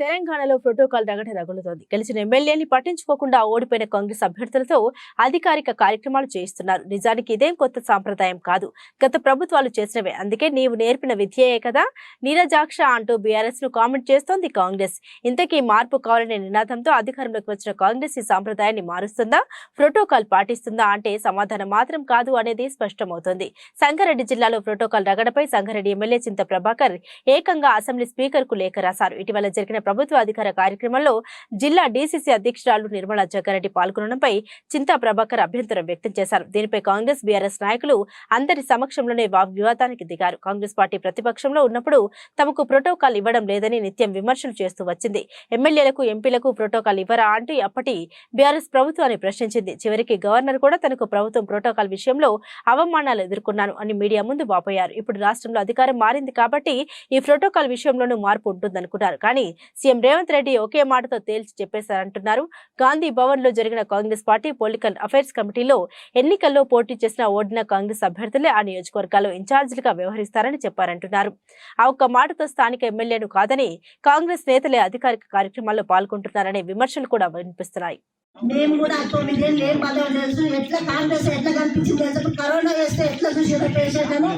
తెలంగాణలో ప్రోటోకాల్ రగడ రగులుతోంది. గెలిచిన ఎమ్మెల్యేని పట్టించుకోకుండా ఓడిపోయిన కాంగ్రెస్ అభ్యర్థులతో అధికారిక కార్యక్రమాలు చేయిస్తున్నారు. నిజానికి ఇదేం కొత్త సాంప్రదాయం కాదు. గత ప్రభుత్వాలు చేసినవే. అందుకే నీవు నేర్పిన విద్యయే కదా? నీరజాక్ష అంటూ బీఆర్ఎస్ను కామెంట్ చేస్తోంది కాంగ్రెస్. ఇంతకీ మార్పు కావాలనే నినాదంతో అధికారంలోకి వచ్చిన కాంగ్రెస్ ఈ సాంప్రదాయాన్ని మారుస్తుందా? ప్రోటోకాల్ పాటిస్తుందా అంటే సమాధానం మాత్రం కాదు అనేది స్పష్టమవుతోంది. సంగారెడ్డి జిల్లాలో ప్రోటోకాల్ రగడపై సంగారెడ్డి ఎమ్మెల్యే చింత ప్రభాకర్ ఏకంగా అసెంబ్లీ స్పీకర్కు లేఖ రాశారు. ఇటీవల జరిగిన ప్రభుత్వ అధికార కార్యక్రమంలో జిల్లా డీసీసీ అధ్యక్షురాలు నిర్మలా జగ్గారెడ్డి పాల్గొనడంపై చింతా ప్రభాకర్ అభ్యంతరం వ్యక్తం చేశారు. దీనిపై కాంగ్రెస్ బీఆర్ఎస్ నాయకులు అందరి సమక్షంలోనే వాగ్వివాదానికి దిగారు. కాంగ్రెస్ పార్టీ ప్రతిపక్షంలో ఉన్నప్పుడు తమకు ప్రోటోకాల్ ఇవ్వడం లేదని నిత్యం విమర్శలు చేస్తూ వచ్చింది. ఎమ్మెల్యేలకు ఎంపీలకు ప్రోటోకాల్ ఇవ్వరా అంటూ అప్పటి బీఆర్ఎస్ ప్రభుత్వాన్ని ప్రశ్నించింది. చివరికి గవర్నర్ కూడా తనకు ప్రభుత్వం ప్రోటోకాల్ విషయంలో అవమానాలు ఎదుర్కొన్నాను అని మీడియా ముందు వాపోయారు. ఇప్పుడు రాష్ట్రంలో అధికారం మారింది కాబట్టి ఈ ప్రోటోకాల్ విషయంలోనూ మార్పు ఉంటుందనుకున్నారు కానీ సీఎం రేవంత్ రెడ్డి ఒకే మాటతో తేల్చి చెప్పేశారంటున్నారు. గాంధీ భవన్లో జరిగిన కాంగ్రెస్ పార్టీ పొలిటికల్ అఫైర్స్ కమిటీలో ఎన్నికల్లో పోటీ చేసిన ఓడిన కాంగ్రెస్ అభ్యర్థులే ఆ నియోజకవర్గాల్లో ఇన్ఛార్జీలుగా వ్యవహరిస్తారని చెప్పారంటున్నారు. ఆ ఒక్క మాటతో స్థానిక ఎమ్మెల్యేను కాదని కాంగ్రెస్ నేతలే అధికారిక కార్యక్రమాల్లో పాల్గొంటున్నారనే విమర్శలు కూడా వినిపిస్తున్నాయి. మేము కూడా తొమ్మిదేళ్ళు ఏం పదవి తెలుసు ఎట్లా కాంగ్రెస్ ఎట్లా కనిపించింది? కరోనా వేస్తే ఎట్లా చూసారో పేషెంట్ అని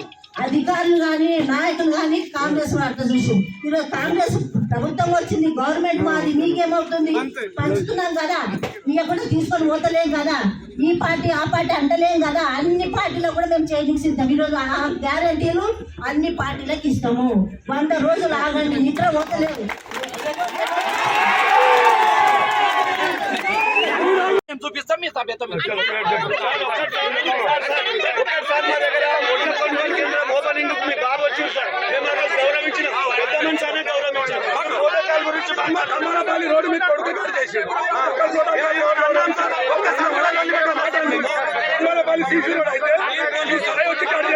అధికారులు కానీ నాయ కానీ కాంగ్రెస్ వాళ్ళు అట్లా చూసి ఈరోజు కాంగ్రెస్ ప్రభుత్వం వచ్చింది గవర్నమెంట్ మాది మీకేమవుతుంది? పంచుతున్నాం కదా. కూడా తీసుకొని పోతలేం కదా. ఈ పార్టీ ఆ పార్టీ అంటలేం కదా. అన్ని పార్టీలో కూడా మేము చేయడానికి సిద్ధం. ఈరోజు ఆ గ్యారంటీలు అన్ని పార్టీలకు ఇస్తాము. వంద రోజులు ఆగండి నిద్ర పోతలేవు మేము చూపిస్తాం మీ సభ్యత్వం ఒకసారి మా దగ్గర ఒడ్ల కొనుగోలు కేంద్రం ఓపెనింగ్కు మీ బాబు వచ్చింది సార్ మేము ఆ రోజు గౌరవించిన పెద్ద మనిషి అనే గౌరవించాం ప్రోటోకాల్ గురించి కమ్మనపల్లి రోడ్డు మీద కొడుకు గారు చేసాడు ఒక్కసారి వడగండి మీద మాట్లాడండి కమ్మనపల్లి సీసీ రోడ్ అయితే ఈ సరే వచ్చి కాడు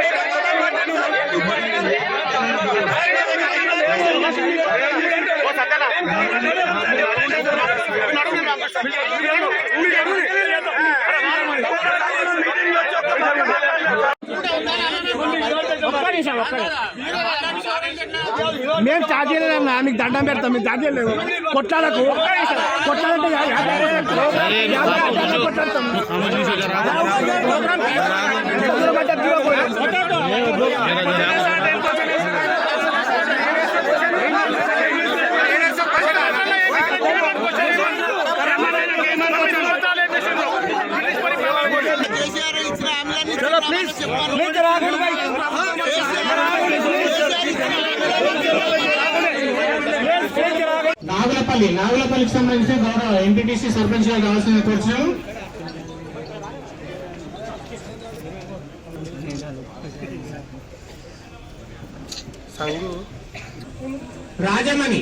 మేము చార్జ్ చేయలేదన్నా మీకు దండం పెడతాం మీకు చార్జ్ చేయలేదు కొట్లాడకు కొట్లాడంటే యాభై కొట్లాడతాం ప్లీజ్ ప్లీజ్ రాకండి బై. నాగులపల్లి నాగులపల్లికి సంబంధించిన గౌరవ ఎంపీటీసీ సర్పంచ్ గారు కావాల్సిన కోరుచున్నాం రాజమణి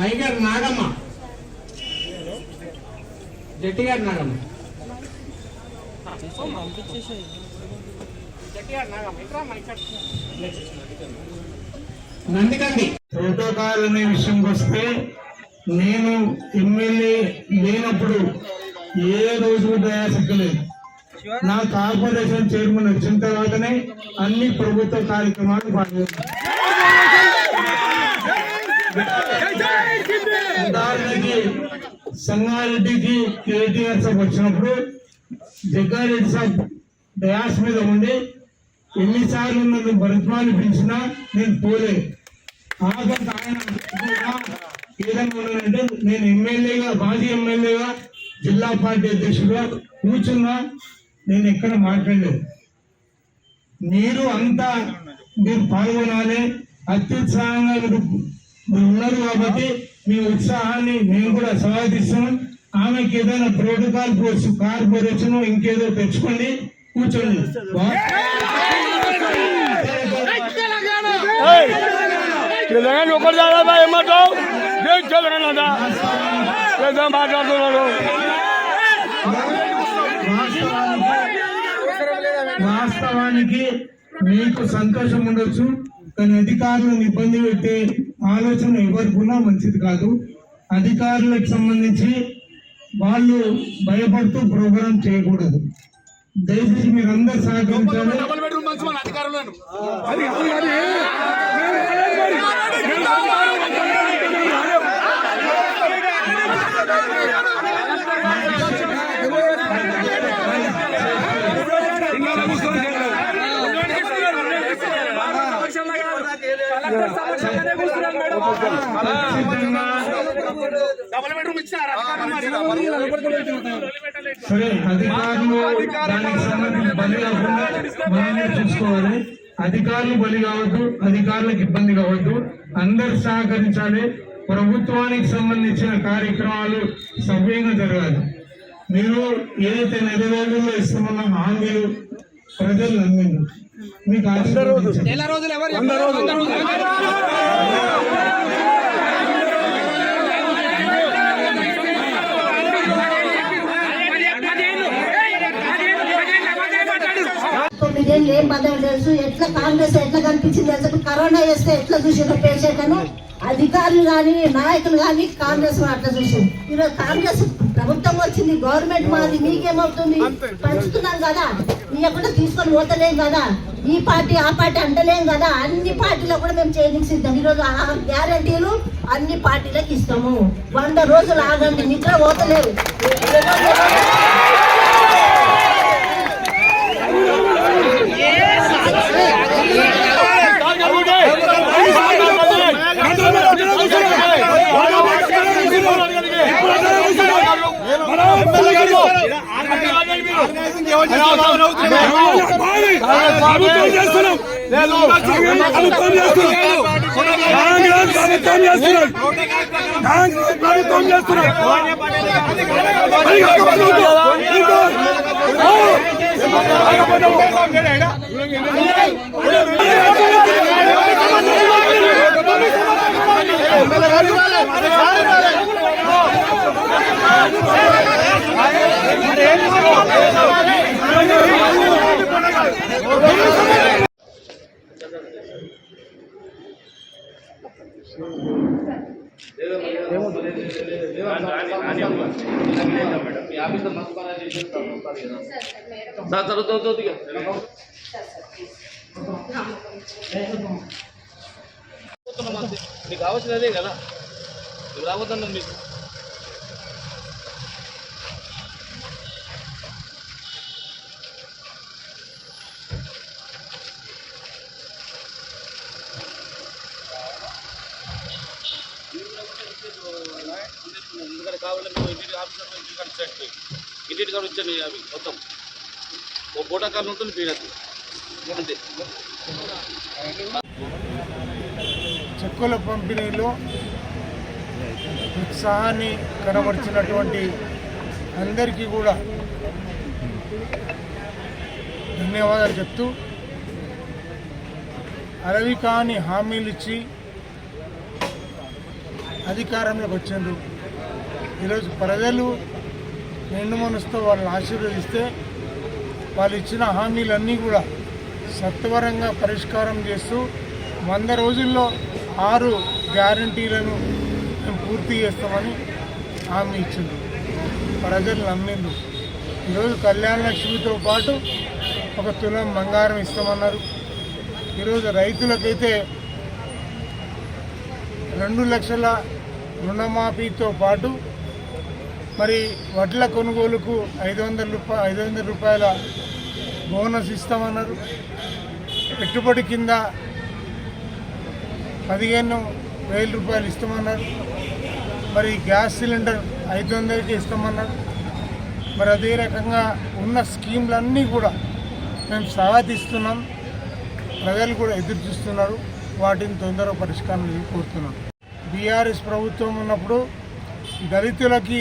హైగర్ నాగమ్మ. జట్టి గారు నాగమ్మ. నందికండి. ప్రోటోకాల్ అనే విషయంకి వస్తే నేను ఎమ్మెల్యే లేనప్పుడు ఏ రోజు దయాసిగ్గలేదు నా కార్పొరేషన్ చైర్మన్ వచ్చిన తర్వాతనే అన్ని ప్రభుత్వ కార్యక్రమాలు పాల్గొన్నాను. ఉదాహరణకి సంగారెడ్డికి కేటీఆర్ సాబ్ వచ్చినప్పుడు జగ్గారెడ్డి సాబ్ డయాస్ మీద ఉండి ఎన్నిసార్లు నన్ను భరత్మాన్ని పిలిచినా నేను పోలే. ఆఖరికి ఆయన ఏ విధంగా ఉన్నానంటే నేను ఎమ్మెల్యేగా మాజీ ఎమ్మెల్యేగా జిల్లా పార్టీ అధ్యక్షుడుగా కూర్చున్నా నేను ఎక్కడ మాట్లాడలేదు. మీరు అంతా మీరు పాల్గొనాలి అత్యుత్సాహంగా మీరు మీరు ఉన్నారు కాబట్టి మీ ఉత్సాహాన్ని మేము కూడా స్వాగతిస్తున్నాం. ఆమెకి ఏదైనా ప్రోటోకాల్ కార్పొరేషన్ ఇంకేదో తెచ్చుకోండి. కూర్చోండి. తెలంగాణ ఒకరు దాదా ఏమంటావు తెలంగాణ మాట్లాడుతున్నాడు వాస్తవానికి మీకు సంతోషం ఉండొచ్చు. కానీ అధికారులను ఇబ్బంది పెట్టే ఆలోచన ఎవరికున్నా మంచిది కాదు. అధికారులకు సంబంధించి వాళ్ళు భయపడుతూ ప్రోగ్రాం చేయకూడదు. దయచేసి మీరందరూ సహకరించాలి. డబుల్ బెడ్రూమ్ మంచి మన అధికారంలో అది అది అది మేము డబుల్ బెడ్రూమ్ ఇచ్చినారు సరే అధికారులు దానికి సంబంధించి బలి కాకుండా మనమే చూసుకోవాలి అధికారులు బలి కావద్దు అధికారులకు ఇబ్బంది కావద్దు అందరు సహకరించాలి ప్రభుత్వానికి సంబంధించిన కార్యక్రమాలు సవ్యంగా జరగాలి మీరు ఏదైతే నెలవేళ్ళలో ఇస్తామన్న హామీలు ప్రజలు నమ్మింది మీకు ఆశీర్వదించండి. నెల రోజులు ఎవరు వంద రోజులు. తొమ్మిదేళ్ళు ఏం పదవి తెలుసు? ఎట్లా కాంగ్రెస్ ఎట్లా కనిపించింది? తెలుసు కరోనా వేస్తే ఎట్లా చూసిన పేషెంట్ అని అధికారులు కానీ నాయకులు కానీ కాంగ్రెస్ అట్లా చూసింది ఈరోజు కాంగ్రెస్ ప్రభుత్వం వచ్చింది గవర్నమెంట్ మాది మీకేమవుతుంది? పంచుతున్నాం కదా. ఇవ్వకుండా తీసుకొని పోతలేం కదా. ఈ పార్టీ ఆ పార్టీ అంటలేం కదా. అన్ని పార్టీలో కూడా మేము చేయడానికి సిద్ధం. ఈరోజు ఆ గ్యారంటీలు అన్ని పార్టీలకు ఇస్తాము. వంద రోజులు ఆగండి నిద్ర పోతలేవు కాంగ్రెస్ ప్రభుత్వం చేస్తున్నాం కాంగ్రెస్ ప్రభుత్వం చేస్తున్నాం మీకు కావాల్సిన అదే కదా మీకు రావద్దన్నాను మీకు ఎందుకంటే కావాలంటే నువ్వు ఇంటికి ఆఫీసర్ ఇంటికి కనిపించండి ఇంటికి కనిపించండి అవి మొత్తం. ఓ బోటాకాలు ఉంటుంది పీడద్దు అంతే. చెక్కుల పంపిణీలో ఉత్సాహాన్ని కనబరిచినటువంటి అందరికీ కూడా ధన్యవాదాలు చెప్తూ అరవి కాని హామీలు ఇచ్చి అధికారంలోకి వచ్చిండ్రు ఈరోజు ప్రజలు నిండు మనసుతో వాళ్ళని ఆశీర్వదిస్తే వాళ్ళు ఇచ్చిన హామీలన్నీ కూడా సత్వరంగా పరిష్కారం చేస్తూ వంద రోజుల్లో ఆరు గ్యారంటీలను మేము పూర్తి చేస్తామని హామీ ఇచ్చింది. ప్రజలు నమ్మిండు ఈరోజు కళ్యాణ లక్ష్మితో పాటు ఒక తులం బంగారం ఇస్తామన్నారు. ఈరోజు రైతులకైతే రెండు లక్షల రుణమాఫీతో పాటు మరి వడ్ల కొనుగోలుకు ఐదు వందల రూపాయ ఐదు వందల రూపాయల బోనస్ ఇస్తామన్నారు. పెట్టుబడి కింద పదిహేను వేల రూపాయలు ఇస్తామన్నారు. మరి గ్యాస్ సిలిండర్ ఐదు వందలకి ఇస్తామన్నారు. మరి అదే రకంగా ఉన్న స్కీమ్లన్నీ కూడా మేము స్వాగతిస్తున్నాం ప్రజలు కూడా ఎదురు చూస్తున్నారు. వాటిని తొందరగా పరిష్కారం కోరుతున్నాం. బీఆర్ఎస్ ప్రభుత్వం ఉన్నప్పుడు దళితులకి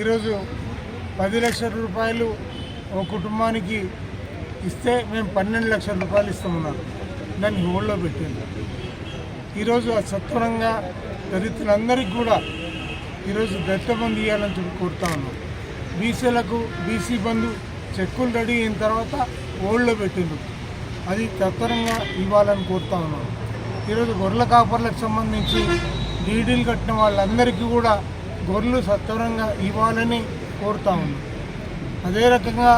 ఈరోజు పది లక్షల రూపాయలు ఒక కుటుంబానికి ఇస్తే మేము పన్నెండు లక్షల రూపాయలు ఇస్తామన్నారు. దాన్ని హోల్డ్లో పెట్టింది ఈరోజు ఆ సత్వరంగా దళితులందరికీ కూడా ఈరోజు దళిత బంధు ఇవ్వాలని చెప్పి కోరుతా ఉన్నాం. బీసీలకు బీసీ బంధు చెక్కులు రెడీ అయిన తర్వాత ఓల్డ్లో పెట్టిండ్రు. అది తత్వరంగా ఇవ్వాలని కోరుతా ఉన్నాం. ఈరోజు గొర్రెల కాపర్లకు సంబంధించి డీడీలు కట్టిన వాళ్ళందరికీ కూడా గొర్రెలు సత్వరంగా ఇవ్వాలని కోరుతా ఉన్నాం. అదే రకంగా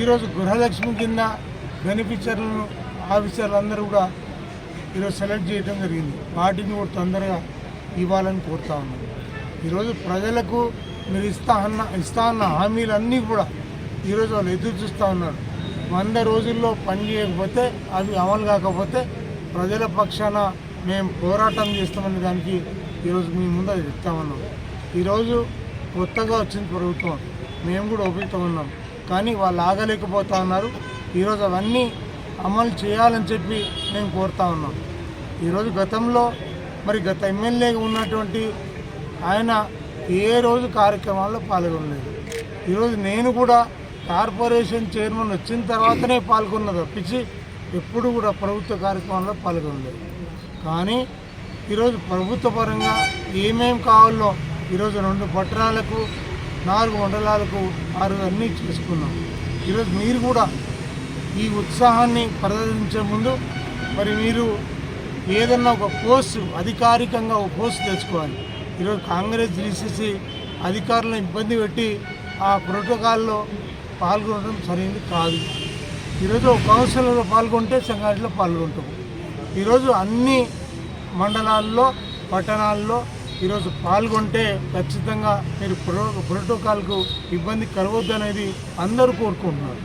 ఈరోజు గృహలక్ష్మి కింద బెనిఫిషియర్లను ఆఫీసర్లు అందరూ కూడా ఈరోజు సెలెక్ట్ చేయడం జరిగింది. వాటిని కూడా తొందరగా ఇవ్వాలని కోరుతా ఉన్నాం. ఈరోజు ప్రజలకు మీరు ఇస్తా అన్న ఇస్తా అన్న హామీలన్నీ కూడా ఈరోజు వాళ్ళు ఎదురు చూస్తూ ఉన్నారు. వంద రోజుల్లో పని చేయకపోతే అవి అమలు కాకపోతే ప్రజల పక్షాన మేము పోరాటం చేస్తామనే దానికి ఈరోజు మీ ముందు అది చెప్తా ఉన్నాం. ఈరోజు కొత్తగా వచ్చింది ప్రభుత్వం. మేము కూడా ఒప్పుతూ ఉన్నాం. కానీ వాళ్ళు ఆగలేకపోతా ఉన్నారు. ఈరోజు అవన్నీ అమలు చేయాలని చెప్పి మేము కోరుతా ఉన్నాం. ఈరోజు గతంలో మరి గత ఎమ్మెల్యేగా ఉన్నటువంటి ఆయన ఏ రోజు కార్యక్రమాల్లో పాల్గొనలేదు. ఈరోజు నేను కూడా కార్పొరేషన్ చైర్మన్ వచ్చిన తర్వాతనే పాల్గొన్నది తప్పించి ఎప్పుడు కూడా ప్రభుత్వ కార్యక్రమాల్లో పాల్గొనలేదు. కానీ ఈరోజు ప్రభుత్వ పరంగా ఏమేమి కావాలో ఈరోజు రెండు పట్టణాలకు నాలుగు మండలాలకు ఆరు అన్నీ చేసుకున్నాం. ఈరోజు మీరు కూడా ఈ ఉత్సాహాన్ని ప్రదర్శించే ముందు మరి మీరు ఏదన్నా ఒక పోస్టు అధికారికంగా ఒక పోస్ట్ తెచ్చుకోవాలి. ఈరోజు కాంగ్రెస్ డిసిసి అధికారులను ఇబ్బంది పెట్టి ఆ ప్రోటోకాల్లో పాల్గొనడం సరైనది కాదు. ఈరోజు ఒక కౌన్సిల్లో పాల్గొంటే సంఘటనలో పాల్గొంటాం. ఈరోజు అన్ని మండలాల్లో పట్టణాల్లో ఈరోజు పాల్గొంటే ఖచ్చితంగా మీరు ప్రో ప్రోటోకాల్కు ఇబ్బంది కలవద్దు అనేది అందరూ కోరుకుంటున్నారు.